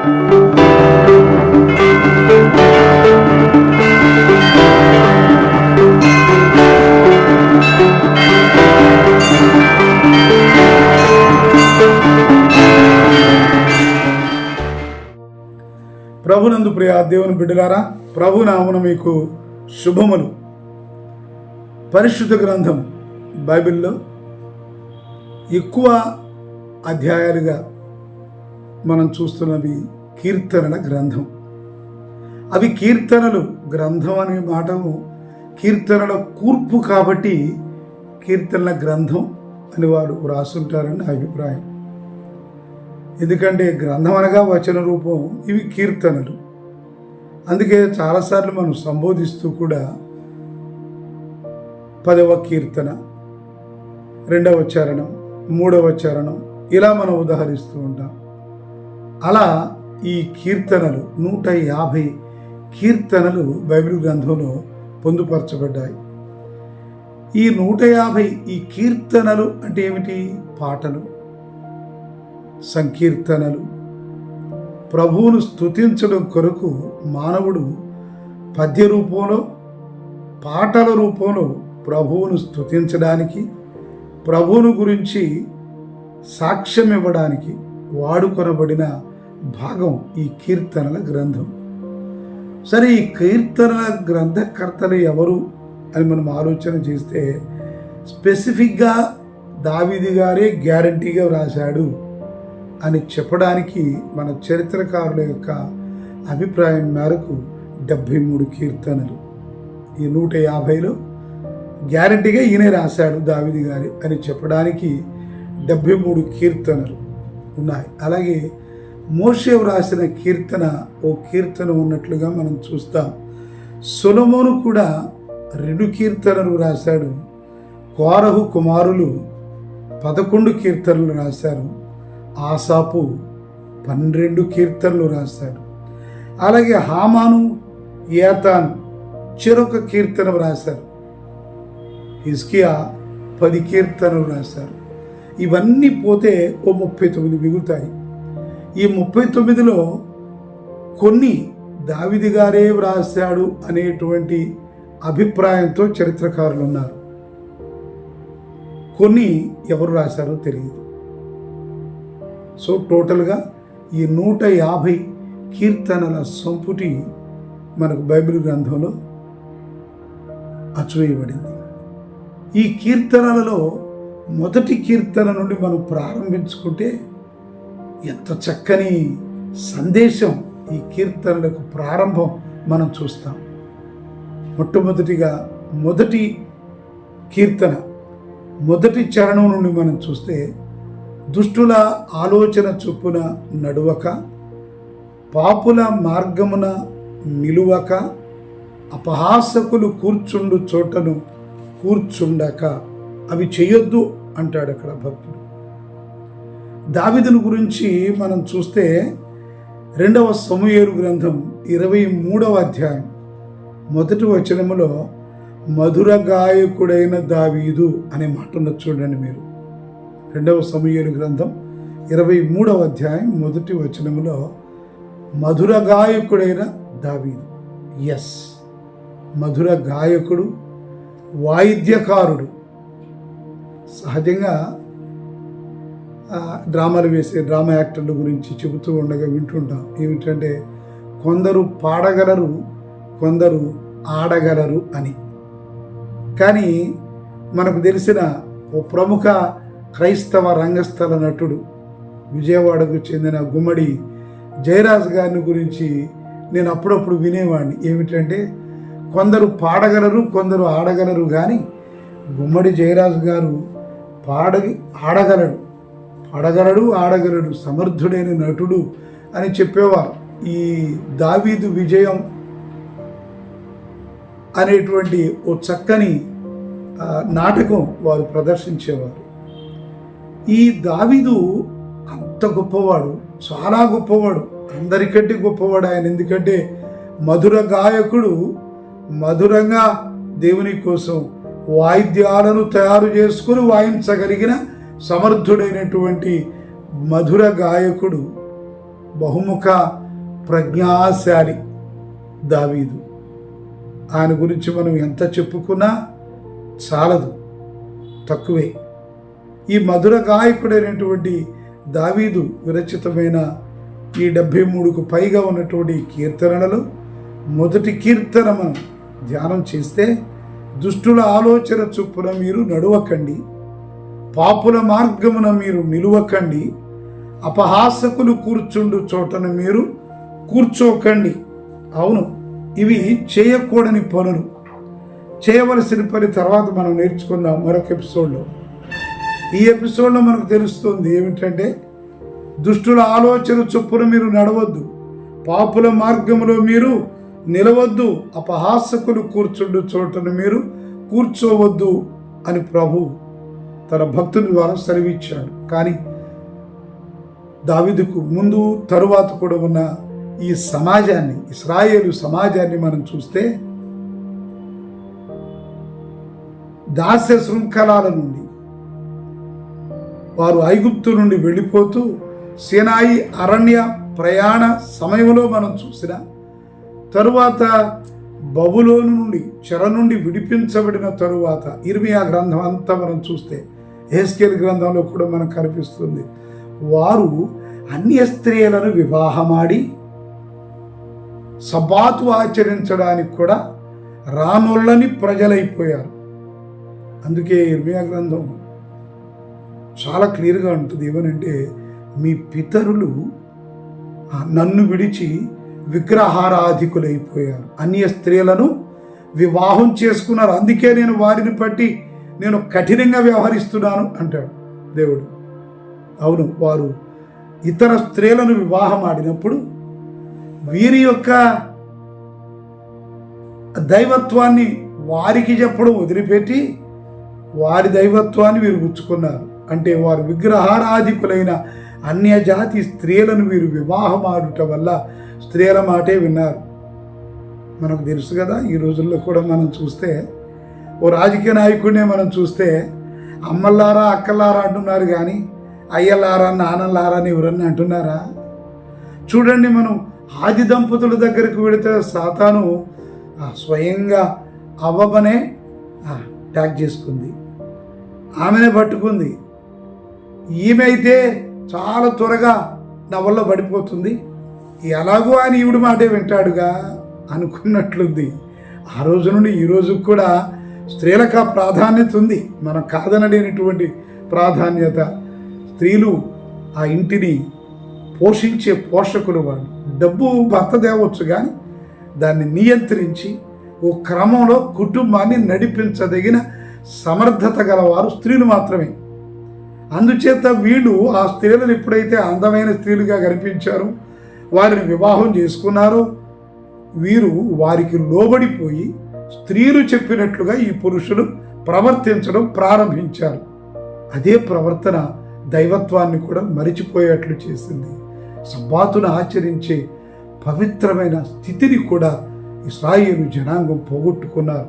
ప్రభునందు ప్రియ దేవుని బిడ్డలారా ప్రభు నామున మీకు శుభములు. పరిశుద్ధ గ్రంథం బైబిల్లో ఎక్కువ అధ్యాయాలుగా మనం చూస్తున్నవి కీర్తనల గ్రంథం. అవి కీర్తనలు గ్రంథం అనే మాటము కీర్తనల కూర్పు కాబట్టి కీర్తనల గ్రంథం అని వారు వ్రాసుంటారని నా అభిప్రాయం. ఎందుకంటే గ్రంథం అనగా వచన రూపం ఇవి కీర్తనలు. అందుకే చాలాసార్లు మనం సంబోధిస్తూ కూడా పదవ కీర్తన రెండవ చరణం మూడవ చరణం ఇలా మనం ఉదాహరిస్తూ ఉంటాం. అలా ఈ కీర్తనలు నూట యాభై కీర్తనలు బైబిల్ గ్రంథంలో పొందుపరచబడ్డాయి. ఈ నూట యాభై ఈ కీర్తనలు అంటే ఏమిటి? పాటలు సంకీర్తనలు. ప్రభువును స్థుతించడం కొరకు మానవుడు పద్య రూపంలో పాటల రూపంలో ప్రభువును స్థుతించడానికి ప్రభువును గురించి సాక్ష్యం ఇవ్వడానికి వాడుకొనబడిన భాగం ఈ కీర్తనల గ్రంథం. సరే ఈ కీర్తనల గ్రంథకర్తలు ఎవరు అని మనం ఆలోచన చేస్తే స్పెసిఫిక్గా దావిది గారే గ్యారంటీగా వ్రాశాడు అని చెప్పడానికి మన చరిత్రకారుల యొక్క అభిప్రాయం మేరకు డెబ్భై మూడు కీర్తనలు. ఈ నూట యాభైలో గ్యారంటీగా ఈయనే రాశాడు దావిది గారి అని చెప్పడానికి డెబ్భై మూడు కీర్తనలు ఉన్నాయి. అలాగే మోషే వ్రాసిన కీర్తన ఓ కీర్తన ఉన్నట్లుగా మనం చూస్తాం. సొలమోను కూడా రెండు కీర్తనలు రాశాడు. కోరహు కుమారులు పదకొండు కీర్తనలు రాశారు. ఆసాపు పన్నెండు కీర్తనలు రాశాడు. అలాగే హామాను ఏతాన్ చెరొక కీర్తన రాశారు. హిస్కియా పది కీర్తనలు రాశారు. ఇవన్నీ పోతే ఓ ముప్పై తొమ్మిది మిగులుతాయి. ఈ ముప్పై తొమ్మిదిలో కొన్ని దావిది గారే వ్రాశాడు అనేటువంటి అభిప్రాయంతో చరిత్రకారులు ఉన్నారు కొన్ని ఎవరు రాశారో తెలియదు. సో టోటల్గా ఈ నూట యాభై కీర్తనల సంపుటి మనకు బైబిల్ గ్రంథంలో అచ్చువేయబడింది ఈ కీర్తనలలో మొదటి కీర్తన నుండి మనం ప్రారంభించుకుంటే ఎంత చక్కని సందేశం ఈ కీర్తనలకు ప్రారంభం మనం చూస్తాం. మొట్టమొదటిగా మొదటి కీర్తన మొదటి చరణం నుండి మనం చూస్తే దుష్టుల ఆలోచన చొప్పున నడువక పాపుల మార్గమున నిలువక అపహాసకులు కూర్చుండు చోటను కూర్చుండక అవి చేయొద్దు అంటాడు అక్కడ భక్తుడు. దావిదును గురించి మనం చూస్తే రెండవ సమూయేలు గ్రంథం ఇరవై మూడవ అధ్యాయం. మొదటి వచనములో మధుర గాయకుడైన దావీదు అనే మాట ఉన్నది చూడండి మీరు. రెండవ సమూయేలు గ్రంథం ఇరవై మూడవ అధ్యాయం మొదటి వచనములో మధుర గాయకుడైన దావీదు. ఎస్ మధుర గాయకుడు వాయిద్యకారుడు. సహజంగా డ్రామాలు వేసే డ్రామా యాక్టర్ల గురించి చెబుతూ ఉండగా వింటుంటాం. ఏమిటంటే కొందరు పాడగలరు కొందరు ఆడగలరు అని. కానీ మనకు తెలిసిన ఓ ప్రముఖ క్రైస్తవ రంగస్థల నటుడు విజయవాడకు చెందిన గుమ్మడి జయరాజ్ గారిని గురించి నేను అప్పుడప్పుడు వినేవాడిని. ఏమిటంటే కొందరు పాడగలరు కొందరు ఆడగలరు కానీ గుమ్మడి జయరాజు గారు పాడగి ఆడగలడు. పాడగలడు ఆడగలడు సమర్థుడైన నటుడు అని చెప్పేవారు. ఈ దావీదు విజయం అనేటువంటి ఓ చక్కని నాటకం వారు ప్రదర్శించేవారు. ఈ దావీదు అంత గొప్పవాడు చాలా గొప్పవాడు అందరికంటే గొప్పవాడు. ఆయన ఎందుకంటే మధుర గాయకుడు మధురంగా దేవుని కోసం వాయిద్యాలను తయారు చేసుకుని వాయించగలిగిన సమర్థుడైనటువంటి మధుర గాయకుడు బహుముఖ ప్రజ్ఞాశాలి దావీదు. ఆయన గురించి మనం ఎంత చెప్పుకున్నా చాలదు తక్కువే. ఈ మధుర గాయకుడైనటువంటి దావీదు విరచితమైన ఈ డెబ్భై మూడుకు పైగా ఉన్నటువంటి కీర్తనలలో మొదటి కీర్తన మనం ధ్యానం చేస్తే దుష్టుల ఆలోచన చొప్పున మీరు నడవకండి. పాపుల మార్గమున మీరు నిలువకండి. అపహాసకులు కూర్చుండు చోటన మీరు కూర్చోకండి. అవును ఇవి చేయకూడని పనులు. చేయవలసిన పని తర్వాత మనం నేర్చుకుందాం మరొక ఎపిసోడ్లో. ఈ ఎపిసోడ్లో మనకు తెలుస్తుంది ఏమిటంటే దుష్టుల ఆలోచన చొప్పున మీరు నడవద్దు. పాపుల మార్గంలో మీరు నిలవద్దు. అపహాసకులు కూర్చుండు చోటను మీరు కూర్చోవద్దు అని ప్రభు తన భక్తుని ద్వారా సెలవిచ్చాడు. కానీ దావిదుకు ముందు తరువాత కూడా ఉన్న ఈ సమాజాన్ని ఇస్రాయేలు సమాజాన్ని మనం చూస్తే దాస్య శృంఖలాల నుండి వారు ఐగుప్తు నుండి వెళ్ళిపోతూ సేనాయి అరణ్య ప్రయాణ సమయంలో మనం చూసిన తరువాత బబులోను నుండి చెర నుండి విడిపించబడిన తరువాత ఇర్మియా గ్రంథం అంతా మనం చూస్తే ఏస్కేల్ గ్రంథంలో కూడా మనకు కనిపిస్తుంది. వారు అన్య స్త్రీలను వివాహమాడి సబాతు ఆచరించడానికి కూడా రానొల్లని ప్రజలైపోయారు. అందుకే ఇర్మియా గ్రంథం చాలా క్లియర్గా ఉంటుంది. ఏమనంటే మీ పితరులు నన్ను విడిచి విగ్రహారాధికులైపోయారు. అన్య స్త్రీలను వివాహం చేసుకున్నారు. అందుకే నేను వారిని బట్టి నేను కఠినంగా వ్యవహరిస్తున్నాను అంటాడు దేవుడు. అవును వారు ఇతర స్త్రీలను వివాహం ఆడినప్పుడు వీరి యొక్క దైవత్వాన్ని వారికి చెప్పడం వదిలిపెట్టి వారి దైవత్వాన్ని వీరు పుచ్చుకున్నారు. అంటే వారు విగ్రహారాధికులైన అన్యజాతి స్త్రీలను వీరు వివాహమాడుట వల్ల స్త్రీల మాటే విన్నారు. మనకు తెలుసు కదా ఈ రోజుల్లో కూడా మనం చూస్తే ఓ రాజకీయ నాయకుడినే మనం చూస్తే అమ్మలారా అక్కలారా అంటున్నారు కానీ అయ్యలారా నాన్నలారా అని ఎవరన్నా అంటున్నారా? చూడండి మనం ఆది దంపతుల దగ్గరికి వెళితే సాతాను స్వయంగా అవ్వమనే ట్యాగ్ చేసుకుంది. ఆమెనే పట్టుకుంది. ఈమె అయితే చాలా త్వరగా నా వల్ల పడిపోతుంది. ఎలాగో ఆయన ఈవిడ మాటే వింటాడుగా అనుకున్నట్లుంది. ఆ రోజు నుండి ఈ రోజు కూడా స్త్రీలకు ఆ ప్రాధాన్యత ఉంది. మనం కాదనలేనటువంటి ప్రాధాన్యత. స్త్రీలు ఆ ఇంటిని పోషించే పోషకులు వాళ్ళు. డబ్బు భర్త తేవచ్చు కానీ దాన్ని నియంత్రించి ఓ క్రమంలో కుటుంబాన్ని నడిపించదగిన సమర్థత గలవారు స్త్రీలు మాత్రమే. అందుచేత వీళ్ళు ఆ స్త్రీలను ఎప్పుడైతే అందమైన స్త్రీలుగా కనిపించారో వారిని వివాహం చేసుకున్నారో వీరు వారికి లోబడిపోయి స్త్రీలు చెప్పినట్లుగా ఈ పురుషులు ప్రవర్తించడం ప్రారంభించారు. అదే ప్రవర్తన దైవత్వాన్ని కూడా మరిచిపోయేట్లు చేసింది. సబ్బాతును ఆచరించే పవిత్రమైన స్థితిని కూడా ఇస్రాయేలు జనాంగం పోగొట్టుకున్నారు.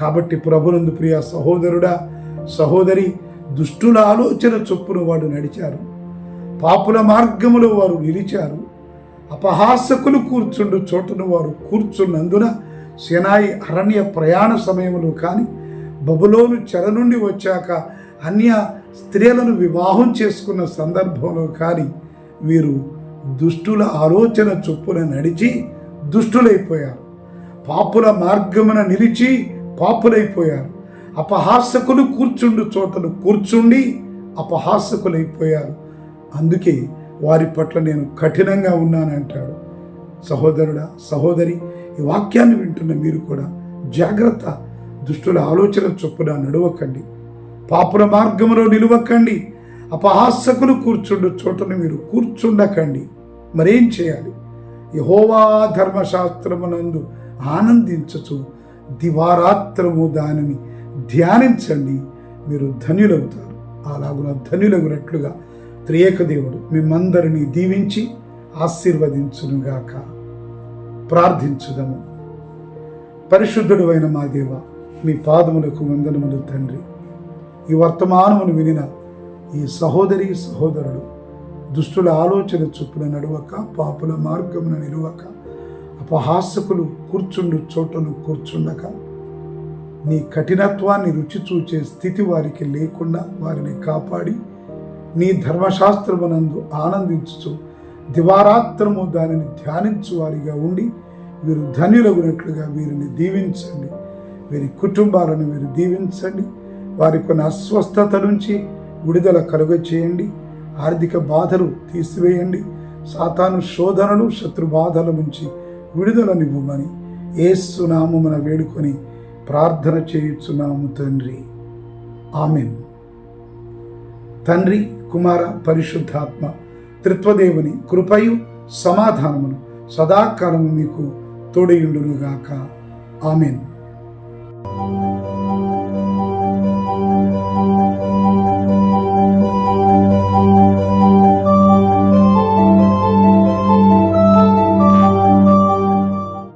కాబట్టి ప్రభునందు ప్రియ సహోదరుడా సహోదరి దుష్టుల ఆలోచన చొప్పున వాడు నడిచారు. పాపుల మార్గములో వారు నిలిచారు. అపహాసకులు కూర్చుండు చోటును వారు కూర్చున్నందున సినాయి అరణ్య ప్రయాణ సమయంలో కానీ బబులోను చెర నుండి వచ్చాక అన్య స్త్రీలను వివాహం చేసుకున్న సందర్భంలో కానీ వీరు దుష్టుల ఆలోచన చొప్పున నడిచి దుష్టులైపోయారు. పాపుల మార్గమున నిలిచి పాపులైపోయారు. అపహాసకులు కూర్చుండు చోటను కూర్చుండి అపహాసకులైపోయారు. అందుకే వారి పట్ల నేను కఠినంగా ఉన్నానంటాడు. సహోదరుడా సహోదరి ఈ వాక్యాన్ని వింటున్న మీరు కూడా జాగ్రత్త దుష్టుల ఆలోచన చొప్పున నడవకండి. పాపుల మార్గములో నిలవకండి. అపహాసకులు కూర్చుండు చోటను మీరు కూర్చుండకండి. మరేం చేయాలి? యహోవా ధర్మశాస్త్రమునందు ఆనందించచు దివారాత్రము దానిని ధ్యానించండి. మీరు ధన్యులవుతారు. అలాగున ధన్యులగునట్లుగా త్రియేక దేవుడు మిమ్మందరినీ దీవించి ఆశీర్వదించునుగాక. ప్రార్థించుదము. పరిశుద్ధుడు అయిన మా దేవ మీ పాదములకు వందనములు తండ్రి. ఈ వర్తమానమును వినిన ఈ సహోదరి సహోదరుడు దుష్టుల ఆలోచన చొప్పున నడవక పాపుల మార్గమున నిలువక అపహాసకులు కూర్చుండు చోటను కూర్చుండక నీ కఠినత్వాన్ని రుచి చూచే స్థితి వారికి లేకుండా వారిని కాపాడి నీ ధర్మశాస్త్రమునందు ఆనందించుచు దివారాత్రము దానిని ధ్యానించు వారిగా ఉండి వీరు ధన్యులగునట్లుగా వీరిని దీవించండి. వీరి కుటుంబాలను వీరు దీవించండి. వారి కొన్ని అస్వస్థత నుంచి విడుదల కలుగ చేయండి. ఆర్థిక బాధలు తీసివేయండి. సాతాను శోధనలు శత్రు బాధల నుంచి విడుదలనివ్వమని ఏసునామమున వేడుకొని ప్రార్థన చేయుచున్నాము తండ్రి. ఆమెన్. తండ్రి కుమార పరిశుద్ధాత్మ త్రిత్వదేవుని కృపయు సమాధానమును సదాకాలము మీకు తోడయుండునుగాక. ఆమెన్.